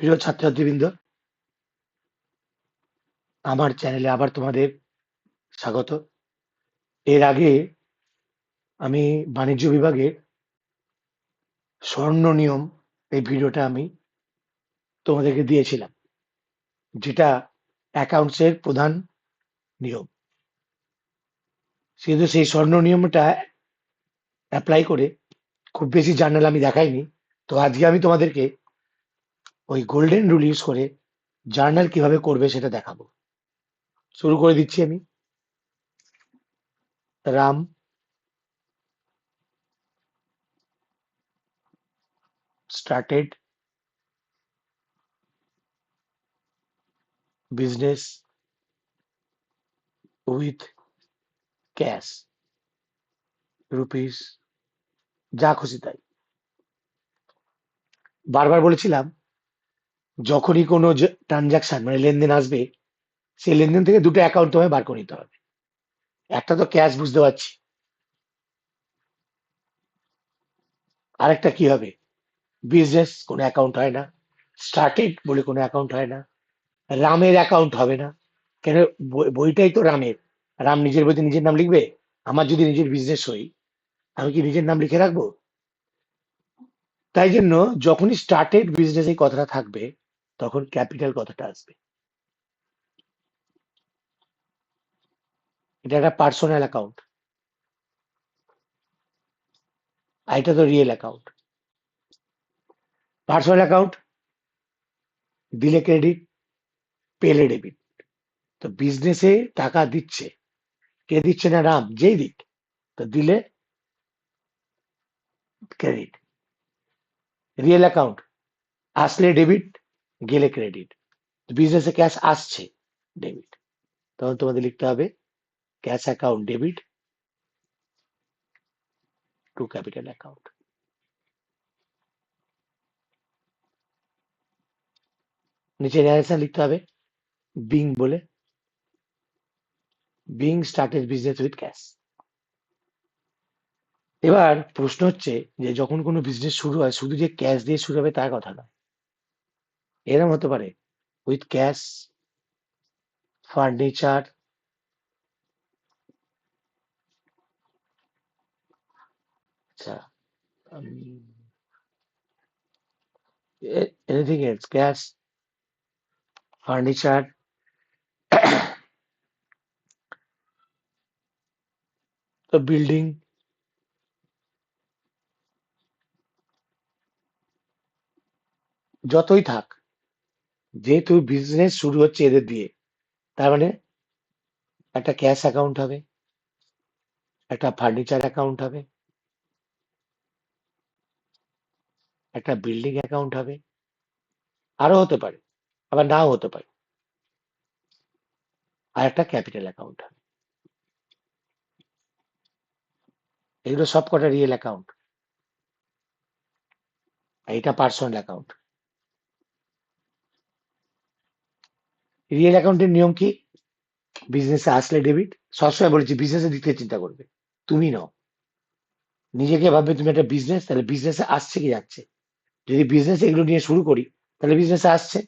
প্রিয় ছাত্রছাত্রীবৃন্দ, আমার চ্যানেলে আবার তোমাদের স্বাগত। এর আগে আমি বাণিজ্য বিভাগে স্বর্ণ নিয়ম এই ভিডিওটা আমি তোমাদেরকে দিয়েছিলাম, যেটা অ্যাকাউন্টসের প্রধান নিয়ম সেহেতু সেই স্বর্ণ নিয়মটা অ্যাপ্লাই করে খুব বেশি জার্নাল আমি দেখাইনি। তো আজকে আমি তোমাদেরকে ওই গোল্ডেন রুল ইউজ করে জার্নাল কীভাবে করবে সেটা দেখাবো। শুরু করে দিচ্ছি আমি। Ram. started business with cash, rupees, যা খুশি তাই। বারবার বলেছিলাম, যখনই কোনো ট্রানজাকশন মানে লেনদেন আসবে, সেই লেনদেন থেকে দুটো অ্যাকাউন্ট তোমায় বার করে নিতে হবে। একটা তো ক্যাশ বুঝতে পারছি। আরেকটা কি হবে? বিজনেস কোনো অ্যাকাউন্ট হয় না। স্টার্টেড বলে কোনো অ্যাকাউন্ট হয় না। রামের অ্যাকাউন্ট হবে না। কেন? বই- বইটাই তো রামের। রাম নিজের বইতে নিজের নাম লিখবে? আমার যদি নিজের বিজনেস হই, আমি কি নিজের নাম লিখে রাখব? তাই জন্য যখনই স্টার্টেড বিজনেস এই কথাটা থাকবে, তখন ক্যাপিটাল কথাটা আসবে। এটা একটা পার্সোনাল অ্যাকাউন্ট এটা তো রিয়েল অ্যাকাউন্ট পার্সোনাল অ্যাকাউন্ট দিলে ক্রেডিট পেলে ডেবিট তো বিজনেসে টাকা দিচ্ছে কে দিচ্ছে না রাম যেই দিক তো দিলে ক্রেডিট রিয়েল অ্যাকাউন্ট আসলে ডেবিট গেলে ক্রেডিট বিজনেসে ক্যাশ আসছে ডেবিট তখন তোমাদের লিখতে হবে cash account debit to capital account নিচে ন্যারেশন লিখতে হবে বিং বলে? Being started business with cash এবার প্রশ্ন হচ্ছে যে যখন কোনো বিজনেস শুরু হয়, শুধু যে ক্যাশ দিয়ে শুরু হবে তার কথা নয়। এরকম হতে পারে। উইথ ক্যাশ ফার্নিচার আচ্ছা এনিথিং এলস ক্যাশ ফার্নিচার তো বিল্ডিং যতই থাক, যেহেতু বিজনেস শুরু হচ্ছে এদের দিয়ে, তার মানে একটা ক্যাশ অ্যাকাউন্ট হবে, একটা ফার্নিচার অ্যাকাউন্ট হবে, একটা বিল্ডিং অ্যাকাউন্ট হবে, আরও হতে পারে, আবার নাও হতে পারে, আর একটা ক্যাপিটাল অ্যাকাউন্ট হবে। এগুলো সব কটা রিয়েল অ্যাকাউন্ট এইটা পার্সোনাল অ্যাকাউন্ট রিয়েল অ্যাকাউন্টের নিয়ম কি? বিজনেসে আসলে ডেবিট সবসময় বলেছি বিজনেসের থেকে চিন্তা করবে। তুমি নাও। নিজেকে ভাববে তুমি একটা বিজনেস তাহলে বিজনেসে আসছে কি যাচ্ছে? যদি বিজনেস এগুলো নিয়ে শুরু করি, তাহলে বিজনেসে আসছে।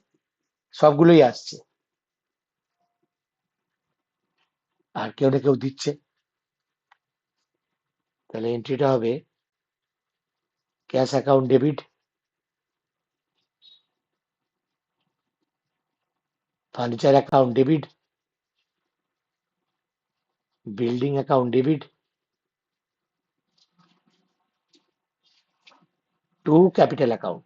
সবগুলোই আসছে। আর কেউ না কেউ দিচ্ছে। তাহলে এন্ট্রিটা হবে cash account debit furniture account debit building account debit to capital account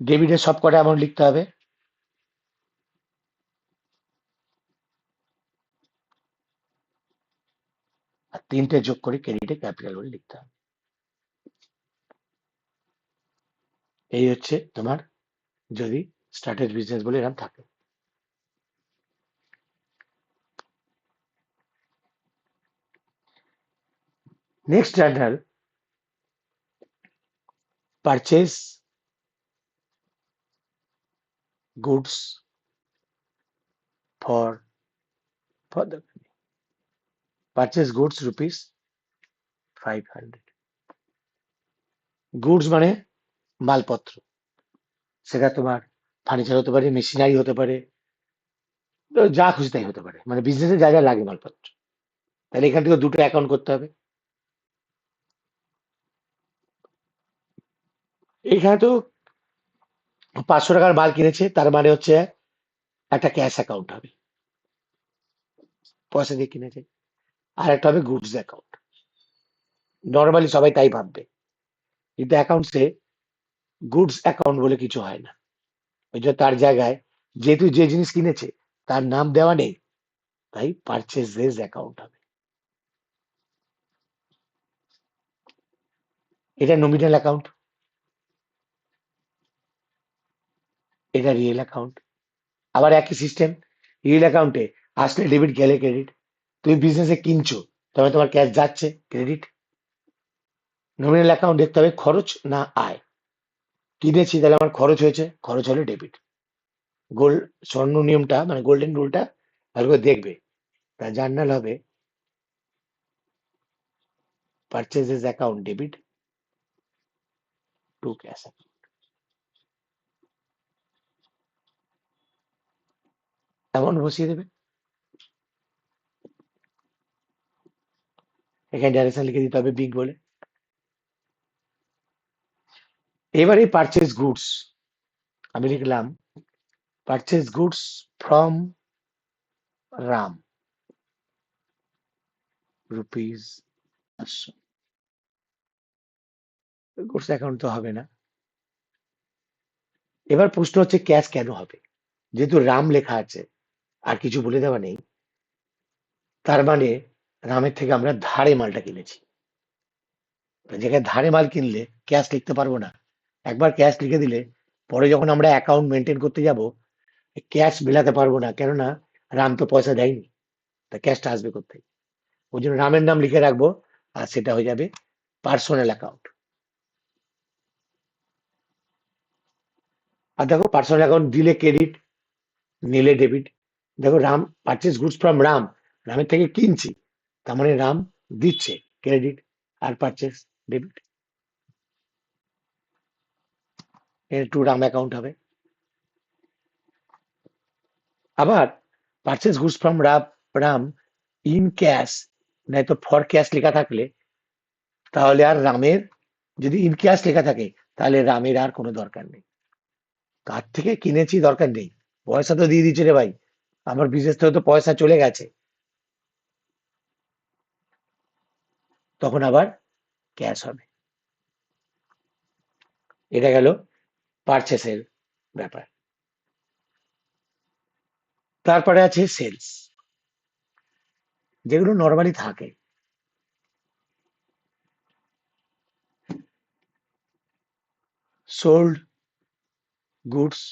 ডেবিটের সব কটা অ্যামাউন্ট লিখতে হবে। আর তিনটে যোগ করে ক্রেডিটে ক্যাপিটাল বলে লিখতে হবে। এই হচ্ছে তোমার যদি স্টার্টেড বিজনেস বলে এরকম থাকে। Next journal purchase goods for for purchase goods rupees five hundred goods মানে মালপত্র। সেটা তোমার ফার্নিচার হতে পারে মেশিনারি হতে পারে যা খুশি তাই হতে পারে। মানে বিজনেসে যা যা লাগে মালপত্র। তাহলে এখান থেকে দুটো অ্যাকাউন্ট করতে হবে। এখানে তো পাঁচশো টাকার মাল কিনেছে, তার মানে হচ্ছে একটা ক্যাশ অ্যাকাউন্ট হবে। পয়সা দিয়ে কিনেছে। আর একটা হবে গুডস অ্যাকাউন্ট নর্মালি সবাই তাই ভাববে। কিন্তু অ্যাকাউন্টসে গুডস অ্যাকাউন্ট বলে কিছু হয় না। ওই জন্য তার জায়গায় যেহেতু যে জিনিস কিনেছে, তার নাম দেওয়া নেই, তাই পারচেজেস অ্যাকাউন্ট হবে। এটা নমিনাল অ্যাকাউন্ট এটা রিয়েল অ্যাকাউন্ট আবার একই সিস্টেম রিয়েল অ্যাকাউন্টে আসলে ডেবিট গেলে ক্রেডিট তুমি বিজনেসে কিনছো, তবে তোমার ক্যাশ যাচ্ছে ক্রেডিট নমিনাল অ্যাকাউন্ট দেখতে হবে খরচ না আয়। কিনেছি তাহলে আমার খরচ হয়েছে, খরচ হলে ডেবিট গোল্ড স্বর্ণ নিয়মটা মানে গোল্ডেন রুলটা ভালো করে দেখবে। তা জার্নাল হবে purchases account debit to cash account এমন বসিয়ে দেবে। এখানে ডাইরেকশন লিখে দিতে হবে বিগ বলে। এবারে পারচেজ গুডস আমি লিখলাম purchase goods from Ram rupees goods account তো হবে না। এবার প্রশ্ন হচ্ছে ক্যাশ কেন হবে? যেহেতু রাম লেখা আছে, আর কিছু বলে দেওয়া নেই, তার মানে রামের থেকে আমরা ধারে মালটা কিনেছি। তো যেখানে ধারে মাল কিনলে ক্যাশ লিখতে পারব না। একবার ক্যাশ লিখে দিলে পরে যখন আমরা অ্যাকাউন্ট মেনটেন করতে যাব, ক্যাশ মেলাতে পারব না। কেননা রাম তো পয়সা দেয়নি। তা ক্যাশটা আসবে কোথায় ওই জন্য রামের নাম লিখে রাখব আর সেটা হয়ে যাবে পার্সোনাল অ্যাকাউন্ট আর দেখো পার্সোনাল অ্যাকাউন্ট দিলে ক্রেডিট নিলে ডেবিট দেখো Ram purchase goods from Ram. রামের থেকে কিনছি। তার মানে রাম দিচ্ছে ক্রেডিট আর পারচেস ডেবিট এর টু রাম অ্যাকাউন্ট হবে। আবার purchase goods from Ram Ram in cash নাই তো ফর ক্যাশ লেখা থাকলে তাহলে আর রামের যদি ইন ক্যাশ লেখা থাকে তাহলে রামের আর কোনো দরকার নেই। কার থেকে কিনেছি দরকার নেই। পয়সা তো দিয়ে দিচ্ছে রে ভাই। আমার বিজনেস থেকে তো পয়সা চলে গেছে। তখন আবার ক্যাশ হবে। এটা গেল পারচেসের ব্যাপার। তারপরে আছে সেলস যেগুলো নর্মালি থাকে। Sold goods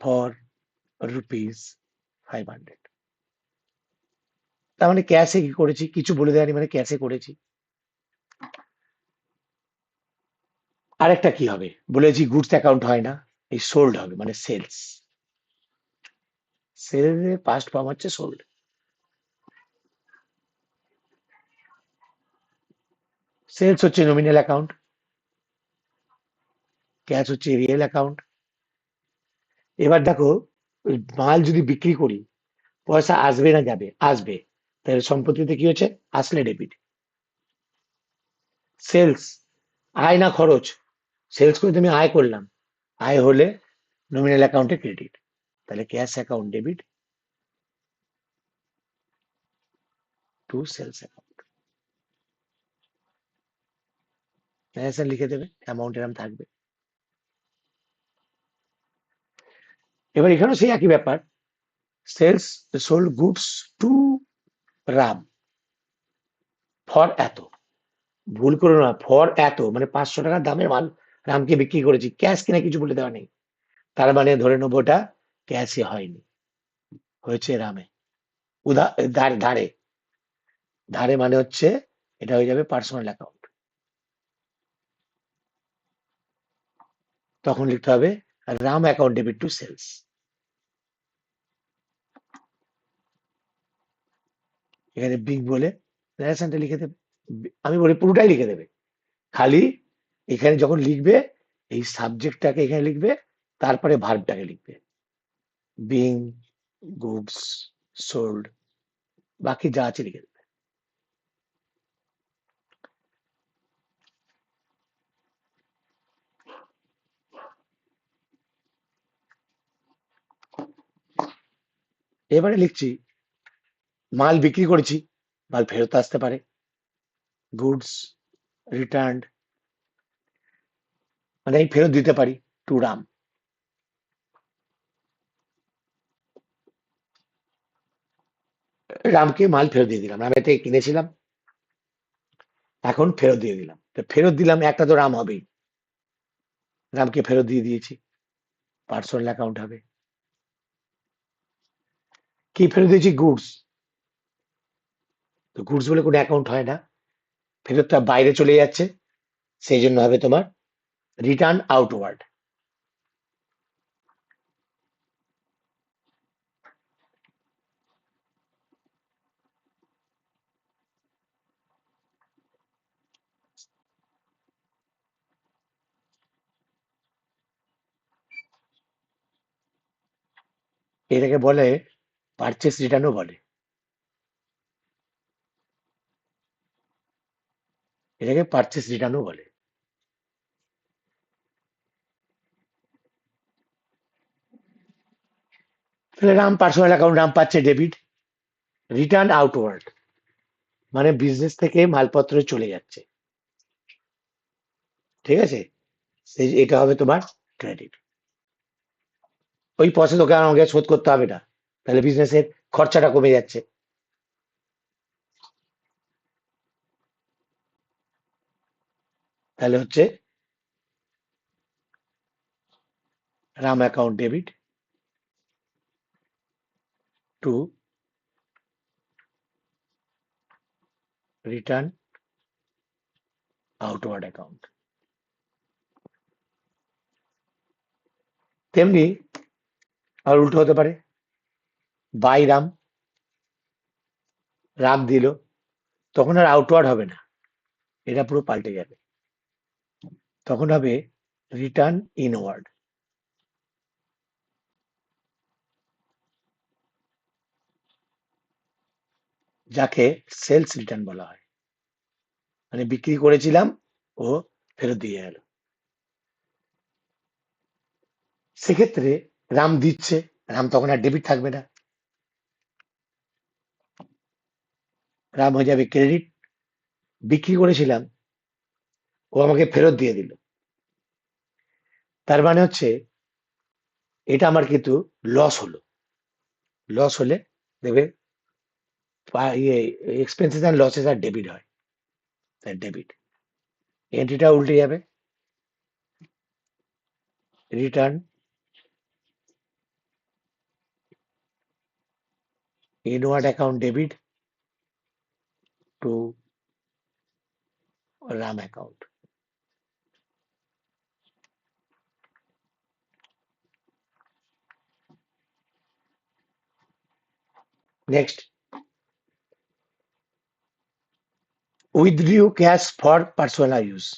for rupees five hundred তার মানে ক্যাশে কি করেছি? কিছু বলে দেয়নি মানে ক্যাশে করেছি। আরেকটা কি হবে? বলেছি গুডস অ্যাকাউন্ট হয় না এই সোল্ড হবে মানে সেলস সেলের পাস্ট ফর্ম হচ্ছে সোল্ড সেলস হচ্ছে নমিনাল অ্যাকাউন্ট ক্যাশ হচ্ছে রিয়েল অ্যাকাউন্ট এবার দেখো, মাল যদি বিক্রি করি, পয়সা আসবে না যাবে? আসবে। তাহলে সম্পত্তিতে কি হচ্ছে? আসলে ডেবিট সেলস আয় না খরচ সেলস করে তুমি আয় করলাম। আয় হলে নমিনাল অ্যাকাউন্টে ক্রেডিট তাহলে cash account debit to sales account লিখে দেবে অ্যামাউন্ট এরম থাকবে। এবার এখানেও সেই একই ব্যাপার। Sales sold goods to Ram. For এত। ভুল করো না, ফর এত মানে পাঁচশো টাকার দামের মাল রামকে বিক্রি করেছি। ক্যাশ কিনা কিছু বলে দেওয়া নেই। তার মানে ধরে নেব ওটা ক্যাশে হয়নি। হয়েছে রামে। উদা, ধারে ধারে। ধারে মানে হচ্ছে এটা হয়ে যাবে পার্সোনাল অ্যাকাউন্ট তখন লিখতে হবে Ram account debit to sales এখানে বিগ বলে ন্যারেশনটা লিখে দেবে। আমি বলি পুরোটাই লিখে দেবে। খালি এখানে যখন লিখবে, এই সাবজেক্টটাকে এখানে লিখবে, তারপরে ভার্বটাকে লিখবে। বিং গুডস সোল্ড বাকি যা আছে লিখে দেবে। এবারে লিখছি মাল বিক্রি করেছি, মাল ফেরত আসতে পারে। গুডস রিটার্ন মানে আমি ফেরত দিতে পারি টু রাম রামকে মাল ফেরত দিয়ে দিলাম রামের থেকে কিনেছিলাম, এখন ফেরত দিয়ে দিলাম। তো ফেরত দিলাম, একটা তো রাম হবেই। রামকে ফেরত দিয়ে দিয়েছি পার্সোনাল অ্যাকাউন্ট হবে। কি ফেরত দিয়েছি? গুডস তো গুডস বলে কোনো অ্যাকাউন্ট হয় না। ফেরতটা বাইরে চলে যাচ্ছে। সেই জন্য হবে তোমার রিটার্ন আউটওয়ার্ড এটাকে বলে পারচেস রিটার্নও বলে। এটাকে পারচেস রিটার্নও বলে। তাহলে রাম পার্সোনাল অ্যাকাউন্ট রাম পাচ্ছে ডেবিট রিটার্ন আউটওয়ার্ড মানে বিজনেস থেকে মালপত্র চলে যাচ্ছে। ঠিক আছে? এটা হবে তোমার ক্রেডিট ওই পয়সা তোকে আমাকে শোধ করতে হবে না। তাহলে বিজনেসের খরচাটা কমে যাচ্ছে। তাহলে হচ্ছে Ram account debit to return outward account তেমনি আর উল্টো হতে পারে বাই রাম রাম দিল, তখন আর আউটওয়ার্ড হবে না, এটা পুরো পাল্টে যাবে। তখন হবে রিটার্ন ইনওয়ার্ড যাকে সেলস রিটার্ন বলা হয়। মানে বিক্রি করেছিলাম, ও ফেরত দিয়ে গেল। সেক্ষেত্রে রাম দিচ্ছে, রাম তখন আর ডেবিট থাকবে না। রাম হয়ে যাবে ক্রেডিট বিক্রি করেছিলাম ও আমাকে ফেরত দিয়ে দিল। তার মানে হচ্ছে, এটা আমার কিন্তু লস হলো। লস হলে দেখবে ইয়ে এক্সপেন্সেস অ্যান্ড লসেস আর ডেবিট হয়। তাই ডেবিট এন্ট্রিটা উল্টে যাবে। Return inward account debit to Ram account next withdrew cash for personal use.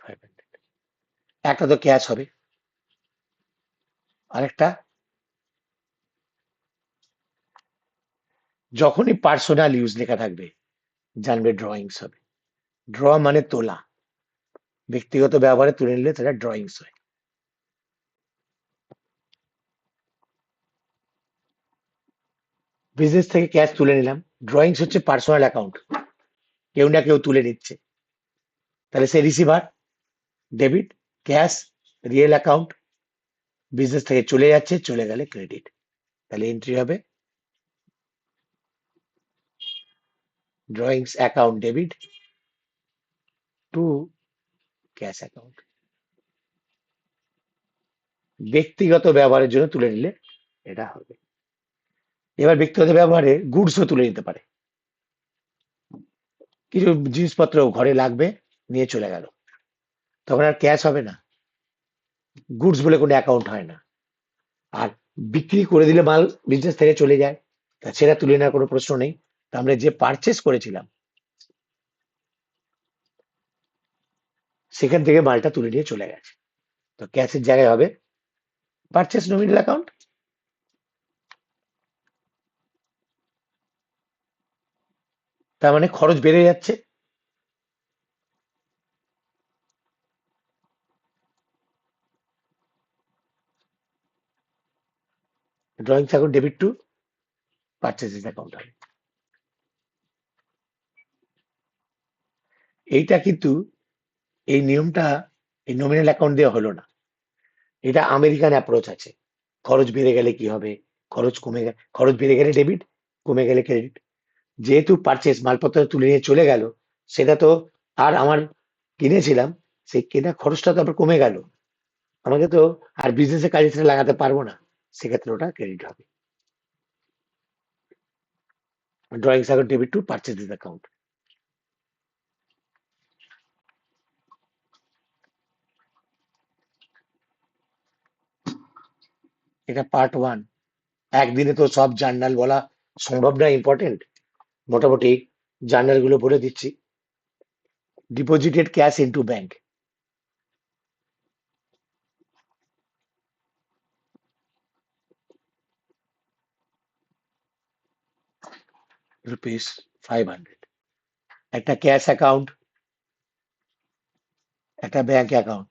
Five hundred একটা তো ক্যাশ হবে। আরেকটা যখনই পার্সোনাল ইউজ লেখা থাকবে, জানবে ড্রয়িংস হবে। ড্র মানে তোলা। ব্যক্তিগত ব্যবহারে তুলে নিলে সেটা ড্রয়িংস হয়। বিজনেস থেকে ক্যাশ তুলে নিলাম। ড্রয়িংস হচ্ছে পার্সোনাল অ্যাকাউন্ট কেউ না কেউ তুলে নিচ্ছে। তাহলে সে receiver debit cash real account business থেকে চলে যাচ্ছে, চলে গেলে ক্রেডিট তাহলে এন্ট্রি হবে drawings account debit to cash account ব্যক্তিগত ব্যবহারের জন্য তুলে নিলে এটা হবে। এবার ব্যক্তিগত ব্যবহারে গুডসও তুলে নিতে পারে। কিছু জিনিসপত্র ঘরে লাগবে, নিয়ে চলে গেল। তখন আর ক্যাশ হবে না। গুডস বলে কোনো অ্যাকাউন্ট হয় না। আর বিক্রি করে দিলে মাল বিজনেস থেকে চলে যায়। তা সেটা তুলে নেওয়ার কোনো প্রশ্ন নেই। আমরা যে পারচেস করেছিলাম, সেখান থেকে মালটা তুলে নিয়ে চলে গেছে। তো ক্যাশের জায়গায় হবে পারচেস নমিনাল অ্যাকাউন্ট তার মানে খরচ বেড়ে যাচ্ছে। Drawings account debit to purchases account হবে। এইটা কিন্তু এই নিয়মটা এই নমিনাল অ্যাকাউন্ট দেওয়া হলো না। এটা আমেরিকান অ্যাপ্রোচ আছে। খরচ বেড়ে গেলে কি হবে? খরচ কমে গেলে খরচ বেড়ে গেলে ডেবিট কমে গেলে ক্রেডিট যেহেতু পারচেস মালপত্র তুলে নিয়ে চলে গেল, সেটা তো আর আমার কিনেছিলাম, সেই কেনা খরচটা তো আবার কমে গেল। আমাকে তো আর বিজনেসের কাজে সেটা লাগাতে পারব না, সেক্ষেত্রে ওটা ক্রেডিট হবে। Drawings account debit to purchase account এটা পার্ট ওয়ান একদিনে তো সব জার্নাল বলা সম্ভব না ইম্পর্টেন্ট মোটামুটি জার্নালগুলো বলে দিচ্ছি। Deposited cash into bank five hundred একটা ক্যাশ অ্যাকাউন্ট একটা bank account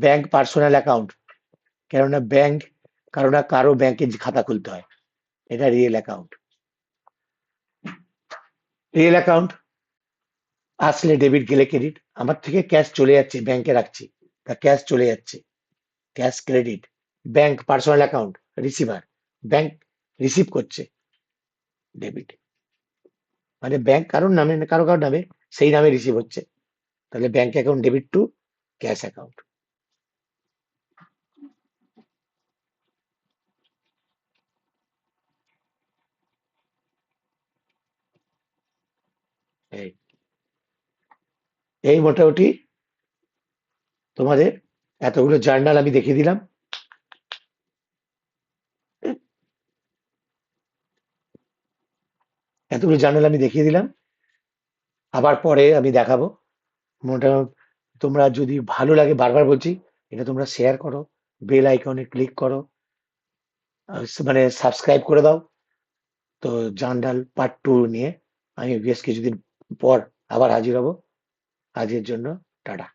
bank personal account কেননা ব্যাংক কারণ কারও ব্যাংকে খাতা খুলতে হয়। এটা রিয়েল অ্যাকাউন্ট রিয়েল অ্যাকাউন্ট আসলে ডেবিট গেলে ক্রেডিট আমার থেকে ক্যাশ চলে যাচ্ছে ব্যাংকে রাখছি। তা ক্যাশ চলে যাচ্ছে। Cash credit bank personal account receiver bank receive করছে ডেবিট মানে ব্যাংক কারোর নামে, কারও কারও নামে সেই নামে রিসিভ হচ্ছে। তাহলে bank account debit to cash account এই। এই মোটামুটি তোমাদের এতগুলো জার্নাল আমি দেখিয়ে দিলাম। এতগুলো জার্নাল আমি দেখিয়ে দিলাম। আবার পরে আমি দেখাবো। মোটা তোমরা যদি ভালো লাগে, বারবার বলছি, এটা তোমরা শেয়ার করো বেল আইকনে ক্লিক করো মানে সাবস্ক্রাইব করে দাও। তো জার্নাল পার্ট টু নিয়ে আমি বেশ কিছুদিন পর আবার হাজির হব। আজকের জন্য টাটা।